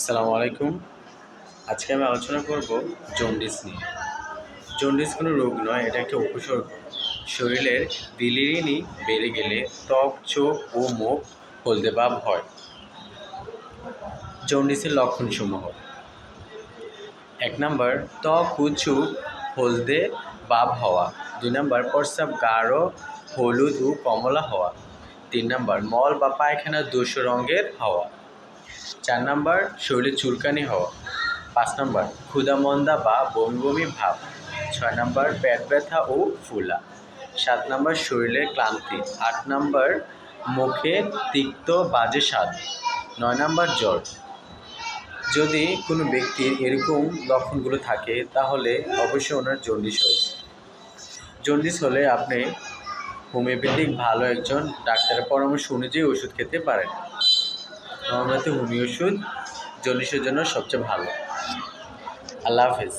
আসসালামু আলাইকুম। আজকে আমি আলোচনা করব জন্ডিস নিয়ে। জন্ডিস কোনো রোগ নয়, এটা একটা উপসর্গ। শরীরের বিলিরিনি বেড়ে গেলে ত্বক, চোখ ও মুখ হলদে ভাব হয় জন্ডিসের লক্ষণসমূহ। এক নম্বর, ত্বক উঁচু হলদে ভাব হওয়া দুই নম্বর, প্রস্রাব গাঢ়, হলুদ ও কমলা হওয়া। তিন নম্বর, মল বা পায়খানা ধূসর রঙের হওয়া। চার নম্বর শরীরে চুলকানি হওয়া। পাঁচ নম্বর ক্ষুধামন্দা বা বমি বমি ভাব। ছয় নম্বর, পেট ব্যথা ও ফুলা। সাত নম্বর শরীরে ক্লান্তি। আট নম্বর, মুখে তিক্ত বাজে স্বাদ। নয় নম্বর, জ্বর। যদি কোনো ব্যক্তির এরকম লক্ষণগুলো থাকে, তাহলে অবশ্যই ওনার জন্ডিস হয়েছে জন্ডিস হলে আপনি হোমিওপ্যাথিক ভালো একজন ডাক্তারের পরামর্শ অনুযায়ী ওষুধ খেতে পারেন। আমার মতে হোমিও ওষুধ জন্য সবচেয়ে ভালো। আল্লাহ হাফেজ।